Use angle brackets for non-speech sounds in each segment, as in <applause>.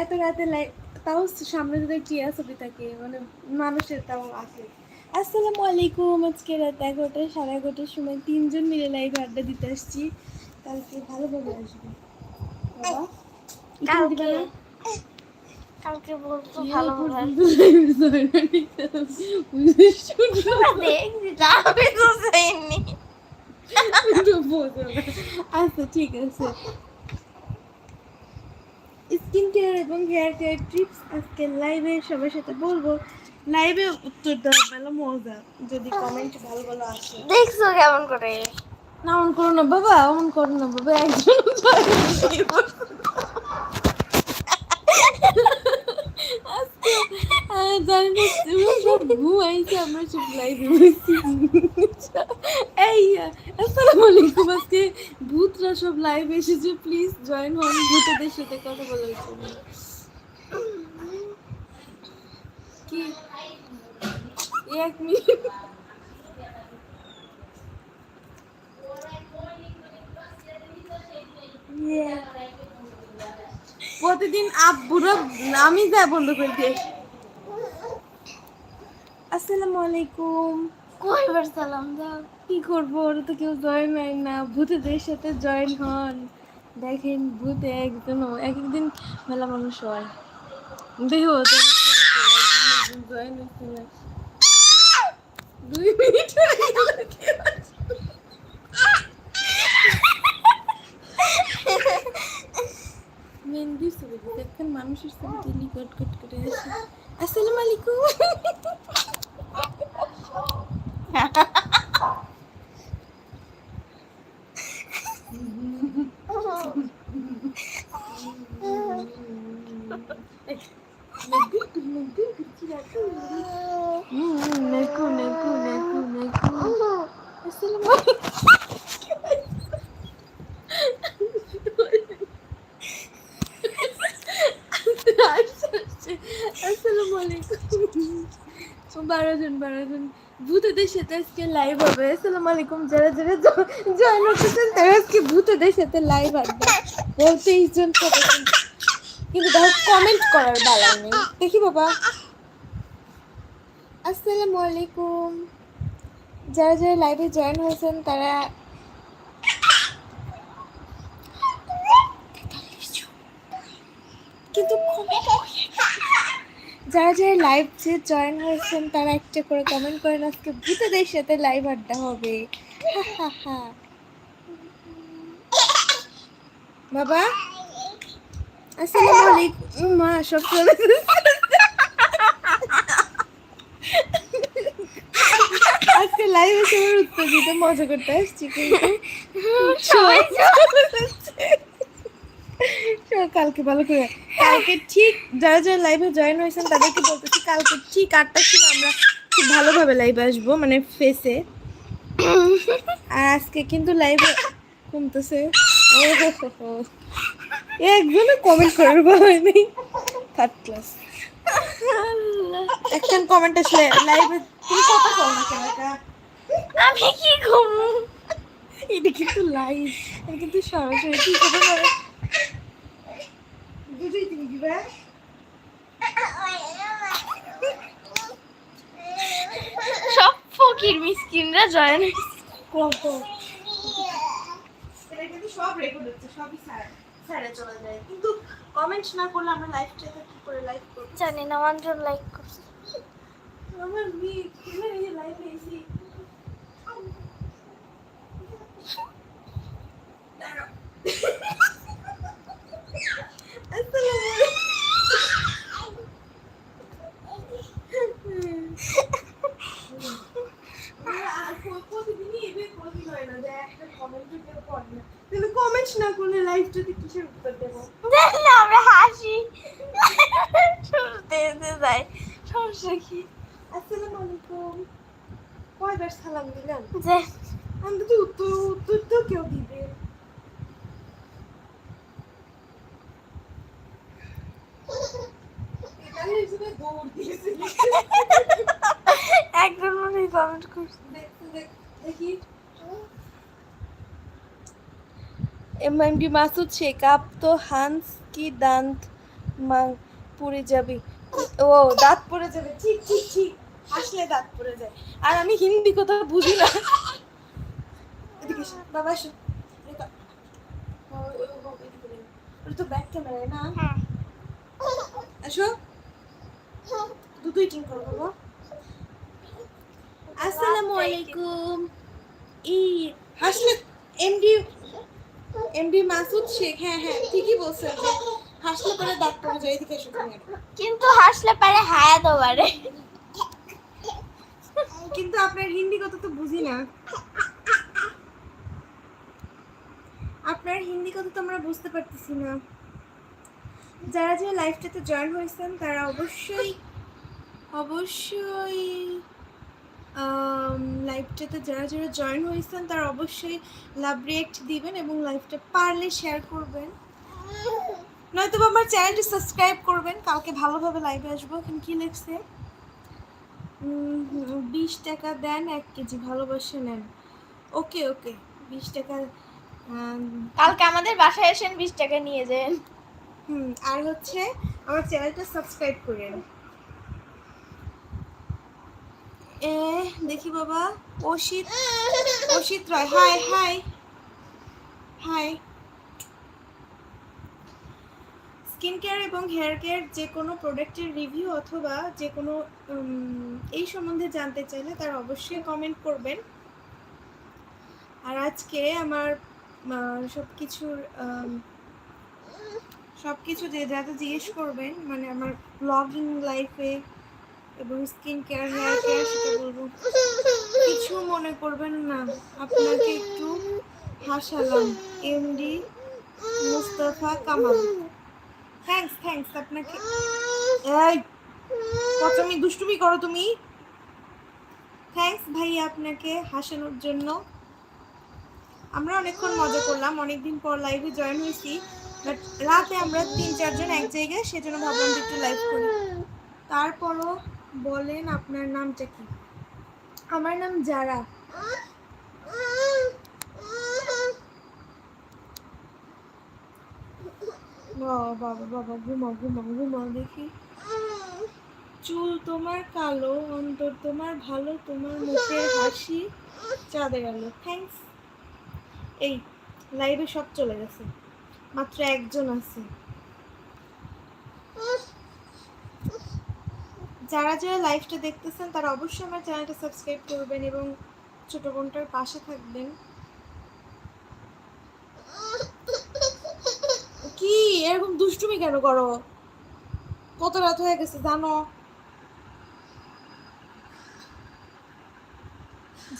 এত রাতে লাইভ তাও সামনে যদি ছবি থাকে মানে মানুষের তাও আসে আসসালামু আলাইকুম, আজকে সাড়ে এগারোটার সময় তিনজন মিলে লাইভ আড্ডা দিতে আসছি। কালকে ভালোভাবে আসবে। বাবা? কালকে বলতো ভালো। আচ্ছা ঠিক আছে। স্কিন কেয়ার এবং হেয়ার কেয়ার টিপস আজকে লাইভে সবার সাথে বলব। লাইভে উত্তর দেওয়া মজা। যদি কমেন্ট ভালো ভালো আসে। দেখছ কেমন করে? না অন করো না বাবা অন করো না বাবা একজন <laughs> ভূতরা সব লাইভ এসেছে প্লিজ জয়েন হন ভূতদের সাথে কথা বলার জন্য। কি? এক মিনিট প্রতিদিন আব্বুরা আমি যা বন্ধ করে দিই। আসসালামু আলাইকুম। কয়বার সালাম দাও কি করব? ওরা তো কেউ জয়েন হয় না। ভূতেদের সাথে জয়েন হন। দেখেন ভূতে একজন এক একদিন মেলা মানুষ হয়। দেখো জয়েন হচ্ছে না। দুই মিনিট হয়ে গেল, কে আছে? মেহেন্দির ছবি দিতে একখান মানুষের সাথে তুলি কট করে আসে আসসালামু আলাইকুম নেকু নেকু নেকু নেকু আসসালামু আসসালামু আলাইকুম বারো জন বারো জন ভূতদের সাথে আজকে লাইভ হবে। আসসালামু আলাইকুম, যারা যারা জয়েন করতেছেন তারা আজকে ভূতদের সাথে লাইভ আড্ডা বলতেই জন কিন্তু দেখো কমেন্ট করার বেলা নেই। দেখি বাবা। আসসালামু আলাইকুম। যারা যারা লাইভে জয়েন হয়েছেন, তারা কিন্তু comment যারা যারা লাইভ যে জয়েন হয়েছেন, তারা একটা করে কমেন্ট করেন আজকে ভূতেদের সাথে লাইভ আড্ডা হবে। <laughs> বাবা, আসসালামু আলাইকুম। মা, সব চলে আজকে লাইভে সবার উত্তর দিতে মজা করতে আসছি কিন্তু। কালকে ভালো করে। কালকে ঠিক যারা যারা লাইভে জয়েন হয়েছেন তাদেরকে বলতেছি কালকে ঠিক আটটার সময় আমরা খুব ভালোভাবে লাইভে আসব মানে ফেসে আর আজকে কিন্তু লাইভে কমতেছে। একজনে কমেন্ট করার হয় নাই থার্ড ক্লাস একজন কমেন্ট আসলে লাইভে তুমি কথা একা? আমি কি করব এটা কিন্তু লাইভ এটা কিন্তু সরাসরি কি করে করে দুটোই তুমি দিবা সব ফকির মিসকিনরা জয়েন কিন্তু সব রেকর্ড হচ্ছে সবই স্যার স্যারে চলে যায়। কিন্তু কমেন্ট না করলে আমরা লাইভটাতে কি করে লাইভ করব? জানি না মানুষজন লাইক করছে। আমার মেয়ে কেন এই লাইভে এসে দাঁড়াও। আসসালামু আলাইকুম। প্রতিদিনই এভাবে প্রতিদিন হয় না যে একটা comment ও কেউ করে না। কিন্তু কমেন্ট না করলে লাইভটাতে কিসের উত্তর দেবো জানি না আমরা হাসি শুরুতে এসে যাই সমস্যা কি আসসালামু আলাইকুম কয়বার সালাম দিলাম। যে। আমি তো উত্তর উত্তর তো কেউ দিবে। একজন মনে কমেন্ট করছে। দেখ। এমএমডি মাসুদ শেখ আপ তো হান্স কি দাঁত মাং পড়ে যাবে। ও দাঁত পড়ে যাবে। ঠিক ঠিক ঠিক আসলে দাঁত পড়ে যায়। আর আমি হিন্দি কথা বুঝি না। এদিকে বাবা তো ব্যাক ক্যামেরায় না? হ্যাঁ। আসো দুটোই করব আসসালামু আলাইকুম। ই হাসলে এমডি এমডি মাসুদ শেখ হ্যাঁ হ্যাঁ ঠিকই বলছেন হাসলে পরে দাঁত পড়ে যায়। এদিকে এসো কিন্তু হাসলে পারে হায়া দোবারে কিন্তু আপনার হিন্দি কথা তো বুঝি না। আপনার হিন্দি কথা তো আমরা বুঝতে পারতেছি না। যারা যারা লাইফটাতে জয়েন হয়েছেন, তারা অবশ্যই অবশ্যই লাইভটাতে যারা যারা জয়েন হয়েছেন, তারা অবশ্যই লাভ রিয়েক্ট দিবেন এবং লাইভটা পারলে শেয়ার করবেন। নয়তো আমার চ্যানেলটি সাবস্ক্রাইব করবেন। কালকে ভালোভাবে লাইভে আসব। এখন কি লিখছে? বিশ টাকা দেন এক কেজি ভালোবাসা নেন। ওকে ওকে বিশ টাকা কালকে আমাদের বাসায় এসেন বিশ টাকা নিয়ে যান। হুম আর হচ্ছে আমার চ্যানেলটা সাবস্ক্রাইব করেন। এ দেখি বাবা Asit Asit Roy hi hi hi. Skin care এবং হেয়ার কেয়ার যে কোনো প্রোডাক্টের রিভিউ অথবা যে কোনো এই সম্বন্ধে জানতে চাইলে তারা অবশ্যই কমেন্ট করবেন। আর আজকে আমার সব কিছুর সব কিছু যে যাতে জিজ্ঞেস করবেন মানে আমার ব্লগিং লাইফে এবং স্কিন কেয়ার হেয়ার কেয়ার সেটা বলব। কিছু মনে করবেন না। আপনাকে একটু হাসালাম। MD Mustafa Kamal thanks thanks আপনাকে। এই পচমি দুষ্টুমি করো তুমি। থ্যাঙ্কস ভাই আপনাকে হাসানোর জন্য। আমরা অনেকক্ষণ মজা করলাম অনেকদিন পর লাইভে জয়েন হয়েছি বাট রাতে আমরা তিন চারজন এক জায়গায় সেজন্য ভাবলাম যে একটু লাইভ করি। তারপরও বলেন আপনার নামটা কি? আমার নাম যারা বাবা বাবা ঘুমাও ঘুমাও ঘুমাও দেখি। চুল তোমার কালো, অন্তর তোমার ভালো, তোমার মুখের হাসি চাঁদের আলো থ্যাঙ্কস এই লাইভে সব চলে গেছে। মাত্র একজন আছে। যারা যারা লাইভটা দেখতেছেন, তারা অবশ্যই আমার চ্যানেলটা সাবস্ক্রাইব করবেন এবং ছোট বোনটার পাশে থাকবেন। কি? এরকম দুষ্টুমি কেন করো? কত রাত হয়ে গেছে, জানো?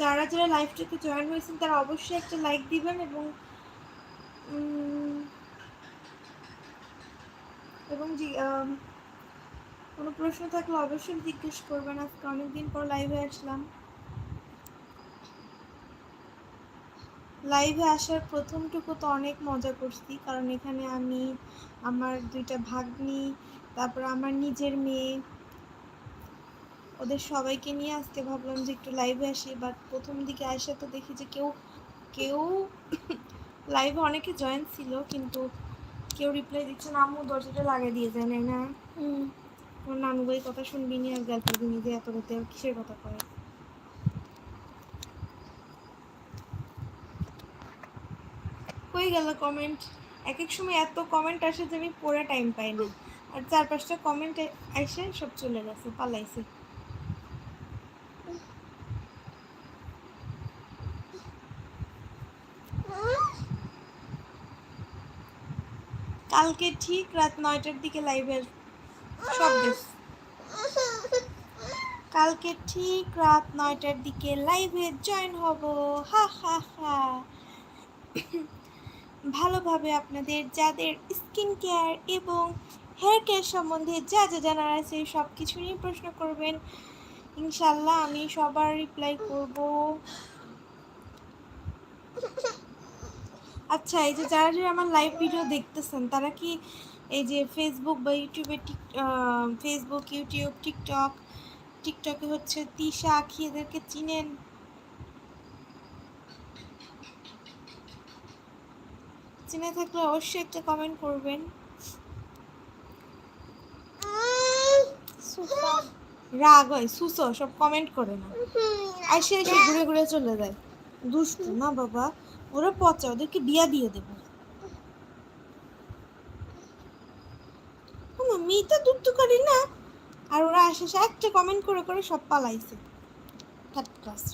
যারা যারা লাইভটাতে জয়েন হয়েছেন, তারা অবশ্যই একটা লাইক দিবেন এবং এবং কোনো প্রশ্ন থাকলে অবশ্যই জিজ্ঞেস করবেন। আজকে অনেকদিন পর লাইভে আসলাম। লাইভে আসার প্রথমটুকু তো অনেক মজা করছি কারণ এখানে আমি আমার দুইটা ভাগ্নি তারপর আমার নিজের মেয়ে। ওদের সবাইকে নিয়ে আজকে ভাবলাম যে একটু লাইভে আসি বাট প্রথম দিকে আসে তো দেখি যে কেউ কেউ <coughs> লাইভে অনেকে জয়েন ছিল কিন্তু কেউ রিপ্লাই দিচ্ছে না আম্মু দরজাটা লাগিয়ে দিয়ে যায় না? আমার নানু ভাই কথা শুনবি নি আর গল্প দিনি যে এত রাতে কিসের কথা কয়? হয়ে গেল কমেন্ট এক এক সময় এত কমেন্ট আসে যে আমি পড়ে টাইম পাই না আর চার পাঁচটা কমেন্ট এসে সব চলে গেছে, পালাইছে। কালকে ঠিক রাত নয়টার দিকে লাইভে সব কালকে ঠিক রাত নয়টার দিকে লাইভে জয়েন হব। হা হা হা। ভালোভাবে আপনাদের যাদের স্কিন কেয়ার এবং হেয়ার কেয়ার সম্বন্ধে যা যা জানার আছে সব কিছু নিয়ে প্রশ্ন করবেন। ইনশাল্লাহ আমি সবার রিপ্লাই করব। আচ্ছা এই যে যারা যারা আমার লাইভ ভিডিও দেখতেছেন, তারা কি এই যে ফেসবুক বা ইউটিউবে টিক ফেসবুক ইউটিউব টিকটক টিকটকে হচ্ছে তিশা আখি এদেরকে চিনেন? চিনে থাকলে অবশ্যই একটা কমেন্ট করবেন। রাগ হয় সুসো সব কমেন্ট করে না। আসে এসে ঘুরে ঘুরে চলে যায়। দুষ্টু না বাবা? ওরা পচা ওদেরকে বিয়া দিয়ে দেবো। মেয়েটা দুষ্টু করি না? আর ওরা আসে একটা কমেন্ট করে করে সব পালাইছে। থার্ড ক্লাস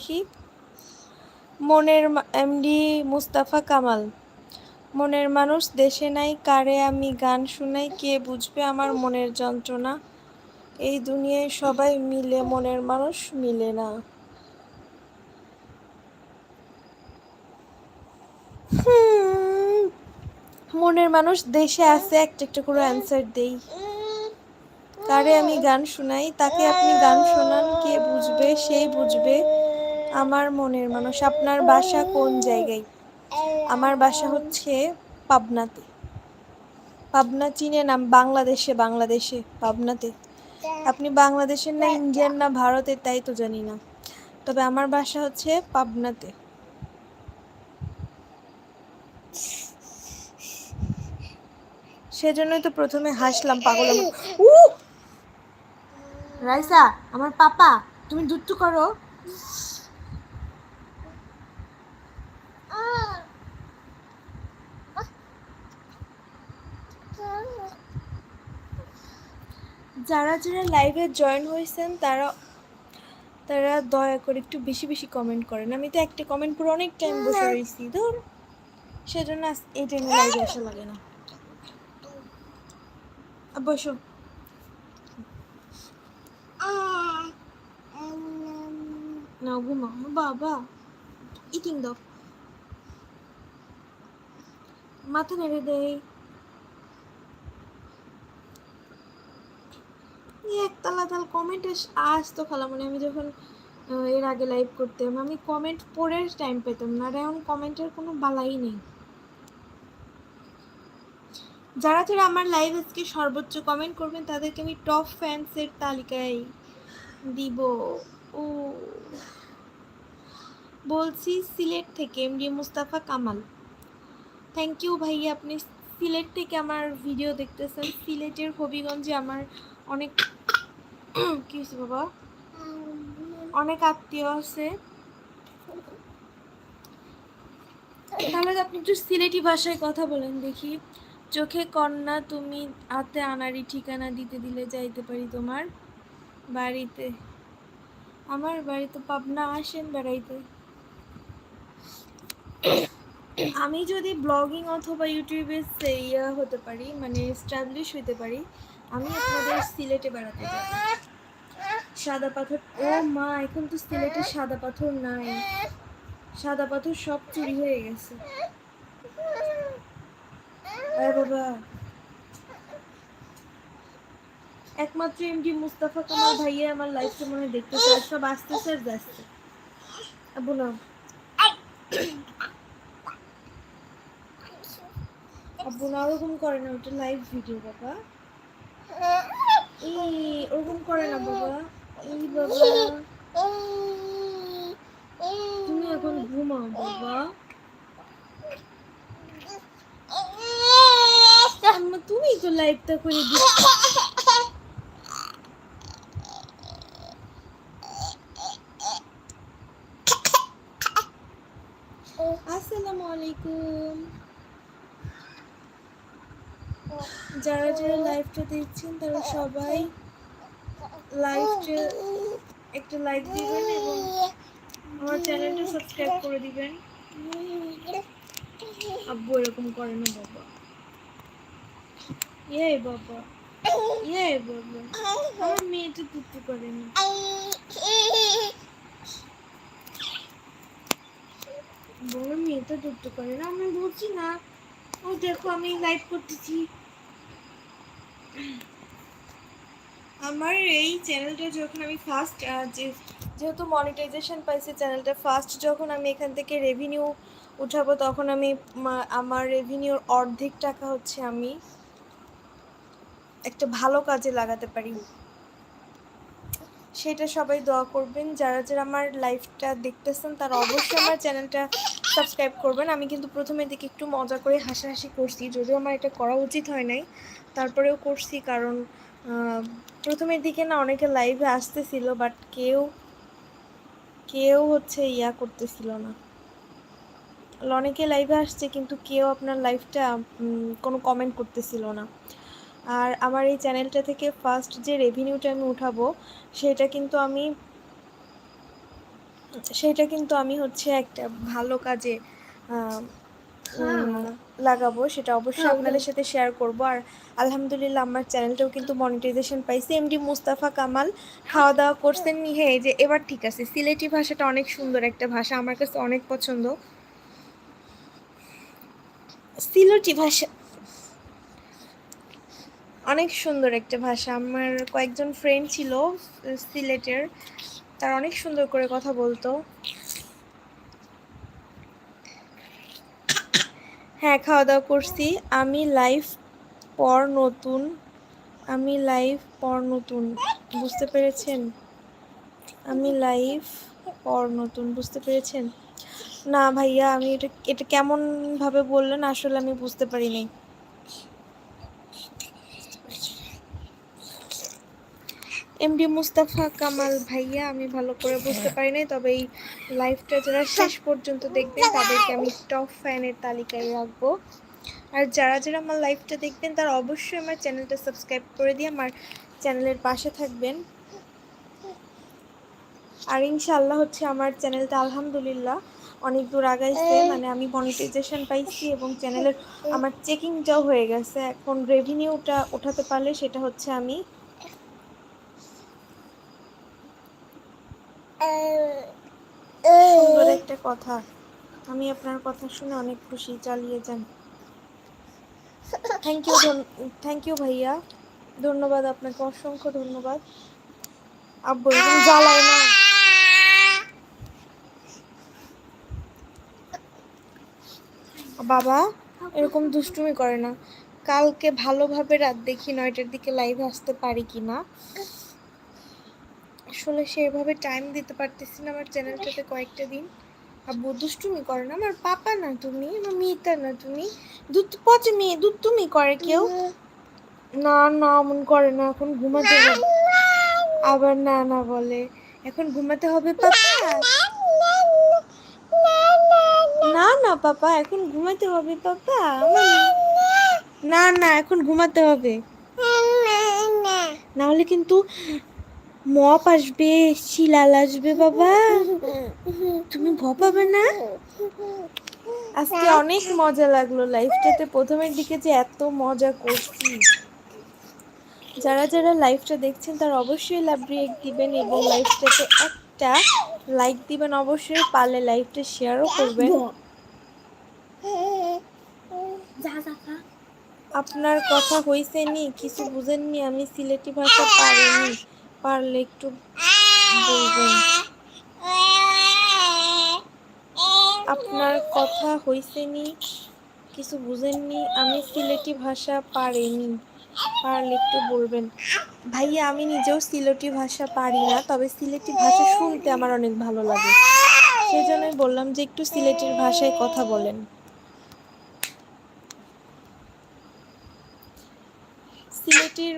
দেখি। মনের এমডি মুস্তাফা কামাল। মনের মানুষ দেশে নাই, কারে আমি গান শুনাই, কে বুঝবে আমার মনের যন্ত্রণা? এই দুনিয়ায় সবাই মিলে, মনের মানুষ মিলে না। মনের মানুষ দেশে আছে, একটা একটা করে অ্যান্সার দেই। কারে আমি গান শোনাই, তাকে আপনি গান শোনান, কে বুঝবে সেই বুঝবে। আমার মনের মানুষ, আপনার বাসা কোন জায়গায়? আমার বাসা হচ্ছে পাবনাতে। পাবনা চিনে নাম বাংলাদেশে বাংলাদেশে, পাবনাতে। আপনি বাংলাদেশের না ইন্ডিয়ান না ভারতের, তাই তো জানি না। তবে আমার বাসা হচ্ছে পাবনাতে। সেজন্যই তো প্রথমে হাসলাম। উ রাইসা, আমার পাপা, তুমি দুট্টু করো। যারা যারা লাইভে জয়েন হয়েছেন, তারা তারা দয়া করে একটু বেশি বেশি কমেন্ট করেন। আমি তো একটা কমেন্ট করে অনেক টাইম বসে রয়েছি। ধর, সেজন্য এই টাইমে লাইভে আসা লাগে না। বসো। না ঘুমা বাবা ইটিং দাও। মাথা নেড়ে দেয় একতালা তাল কমেন্ট আসতো খালা মানে আমি যখন এর আগে লাইভ করতাম, আমি কমেন্ট পড়ে টাইম পেতাম না। এখন কমেন্টের কোনো বালাই নেই। যারা যারা আমার লাইভ আজকে সর্বোচ্চ কমেন্ট করবেন, তাদেরকে আমি টপ ফ্যান্সের তালিকায় দিব। ও। বলছি সিলেট থেকে MD Mustafa Kamal. Thank you ভাইয়া, আপনি সিলেট থেকে আমার ভিডিও দেখতেছেন। সিলেটের হবিগঞ্জে আমার অনেক <clears throat> কি হয়েছে বাবা? অনেক আত্মীয় আছে। তাহলে আপনি একটু সিলেটি ভাষায় কথা বলেন দেখি। চোখে কন্যা, তুমি হাতে আনারি ঠিকানা দিতে দিলে যাইতে পারি তোমার বাড়িতে। আমার বাড়ি তো পাবনা, আসেন বেড়াইতে। আমি যদি ব্লগিং অথবা ইউটিউবে ইয়া হতে পারি মানে এস্টাবলিশ হতে পারি আমি আপনাদের সিলেটে বেড়াতে যাব। সাদা পাথর, ও মা, এখন তো সিলেটে সাদা পাথর নাই। সাদা পাথর সব চুরি হয়ে গেছে। আরে বাবা। একমাত্র এমডি মুস্তাফা কামাল ভাইয়া আমার লাইফটা মনে দেখতে চায়, সব আসতেছে আর যাচ্ছে। আবু না আব্বু না ওরকম করে না, ওটা লাইভ ভিডিও বাবা। ওরকম করে না, বাবা। এই, বাবা। তুমি এখন ঘুমাও, বাবা। তুমি তো লাইভটা করে দিচ্ছ। আসসালামু আলাইকুম। যারা যারা লাইভটা দেখছেন, তারা সবাই লাইভটা একটা লাইক দিবেন এবং আমার চ্যানেলটা সাবস্ক্রাইব করে দিবেন। আব্বু এরকম করে না বাবা। ইয়ে বাবা। ইয়ে বাবা। আমার মেয়েটা তুতু করে না। বড় মেয়েটা তুতু করে না, আমি বলছি না। ও দেখো আমি লাইভ করতেছি। আমার এই চ্যানেলটা যখন আমি ফার্স্ট যেহেতু মনিটাইজেশন পাইছি চ্যানেলটা ফার্স্ট যখন আমি এখান থেকে রেভিনিউ উঠাবো, তখন আমি আমার রেভিনিউর অর্ধেক টাকা হচ্ছে আমি একটা ভালো কাজে লাগাতে পারি। সেটা সবাই দোয়া করবেন। যারা যারা আমার লাইফটা দেখতেছেন, তারা অবশ্যই আমার চ্যানেলটা সাবস্ক্রাইব করবেন। আমি কিন্তু প্রথমের দিকে একটু মজা করে হাসাহাসি করছি, যদিও আমার এটা করা উচিত হয় নাই। তারপরেও করছি, কারণ প্রথমের দিকে না অনেকে লাইভে আসতেছিল বাট কেউ কেউ হচ্ছে ইয়া করতেছিল না। অনেকে লাইভে আসছে, কিন্তু কেউ আপনার লাইভটা কোনো কমেন্ট করতেছিল না। আর আমার এই চ্যানেলটা থেকে ফার্স্ট যে রেভিনিউটা আমি উঠাবো, সেটা কিন্তু আমি, সেটা কিন্তু আমি হচ্ছে একটা ভালো কাজে লাগাবো সেটা অবশ্যই আপনাদের সাথে শেয়ার করব। আর আলহামদুলিল্লাহ আমার চ্যানেলটাও কিন্তু মনিটাইজেশন পাইছে। এমডি মুস্তাফা কামাল খাওয়া দাওয়া করছেন নি। হ্যাঁ এই যে এবার ঠিক আছে সিলেটি ভাষাটা অনেক সুন্দর একটা ভাষা আমার কাছে অনেক পছন্দ। সিলেটি ভাষা অনেক সুন্দর একটা ভাষা। আমার কয়েকজন ফ্রেন্ড ছিল সিলেটের। তার অনেক সুন্দর করে কথা বলতো। হ্যাঁ খাওয়া দাওয়া করছি। আমি লাইভ পর নতুন, আমি লাইভ পর নতুন, বুঝতে পেরেছেন? আমি লাইভ পর নতুন, বুঝতে পেরেছেন? না ভাইয়া, আমি এটা এটা কেমনভাবে বললেন আসলে আমি বুঝতে পারিনি। এমডি মুস্তাফা কামাল ভাইয়া আমি ভালো করে বুঝতে পারি নাই তবে এই লাইভটা যারা শেষ পর্যন্ত দেখবেন তাদেরকে আমি টপ ফ্যানের তালিকায় রাখব। আর যারা যারা আমার লাইভটা দেখবেন তারা অবশ্যই আমার চ্যানেলটা সাবস্ক্রাইব করে দিয়ে আমার চ্যানেলের পাশে থাকবেন। আর ইনশাল্লাহ হচ্ছে আমার চ্যানেলটা আলহামদুলিল্লাহ অনেক দূর আগাইছে মানে আমি মনিটাইজেশন পাইছি এবং চ্যানেলের আমার চেকিংটাও হয়ে গেছে। এখন রেভিনিউটা ওঠাতে পারলে সেটা হচ্ছে আমি সুন্দর একটা কথা। আমি আপনার কথা শুনে অনেক খুশি চালিয়ে যান। থ্যাংক ইউ থ্যাংক ইউ ভাইয়া। ধন্যবাদ আপনাকে অসংখ্য ধন্যবাদ। আব্বু এরকম জ্বালায় না। বাবা এরকম দুষ্টুমি করে না। কালকে ভালোভাবে রাত দেখি নয়টার দিকে লাইভে আসতে পারি কি না আসলে সেভাবে টাইম দিতে পারতেছি না আমার চ্যানেলটাতে কয়েকটা দিন। আব্বু দুষ্টুমি করে না, আমার পাপা না তুমি, আমার মিতা না তুমি। দুধ পচে মেয়ে দুধ তুমি করে কেউ? না না, এমন করে না, এখন ঘুমাতে হবে। আবার না না বলে। এখন ঘুমাতে হবে পাপা? না না পাপা, এখন ঘুমাতে হবে পাপা। না না, এখন ঘুমাতে হবে। না হলে কিন্তু মপ আসবে শিলাল আসবে বাবা। তুমি ভয় পাবে না? আজকে অনেক মজা লাগল লাইফটাতে। প্রথমের দিকে যে এত মজা করছি। যারা যারা লাইভটা দেখছেন তারা অবশ্যই লাভ রিয়েক্ট দিবেন এবং লাইভটাতে একটা লাইক দিবেন। অবশ্যই পারলে লাইভটা শেয়ারও করবেন। আপনার কথা হইছে নি কিছু বুঝেননি আমি সিলেটি ভাষা পারিনি। পারলে একটু বলবেন। আপনার কথা হইছে নি কিছু বুঝেননি, আমি সিলেটি ভাষা পারিনি, পারলে একটু বলবেন। ভাইয়া, আমি নিজেও সিলেটি ভাষা পারি না, তবে সিলেটি ভাষা শুনতে আমার অনেক ভালো লাগে। সেই জন্যই বললাম যে একটু সিলেটির ভাষায় কথা বলেন। সিলেটের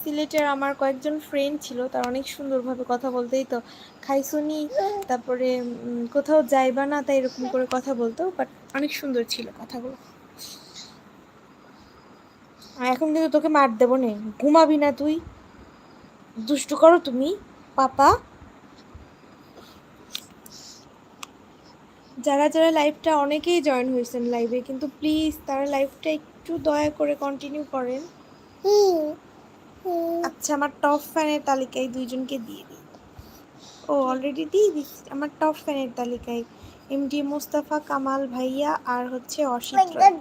সিলেটের আমার কয়েকজন ফ্রেন্ড ছিল, তারা অনেক সুন্দরভাবে কথা বলতেই তো খাইছুনি তারপরে কোথাও যাইবা না, তাই এরকম করে কথা বলতো বাট অনেক সুন্দর ছিল কথাগুলো। এখন কিন্তু তোকে মার দেবো নে। ঘুমাবি না তুই। দুষ্টু করো তুমি, পাপা। যারা যারা লাইভটা অনেকেই জয়েন হয়েছেন লাইভে কিন্তু প্লিজ তারা লাইভটা একটু দয়া করে কন্টিনিউ করেন। আচ্ছা আমার টপ ফ্যানের তালিকায় দুইজনকে দিয়ে দিই। ও অলরেডি দিয়ে দিচ্ছি আমার টপ ফ্যানের তালিকায় এমডি মোস্তাফা কামাল ভাইয়া আর হচ্ছে অসিত। লাইক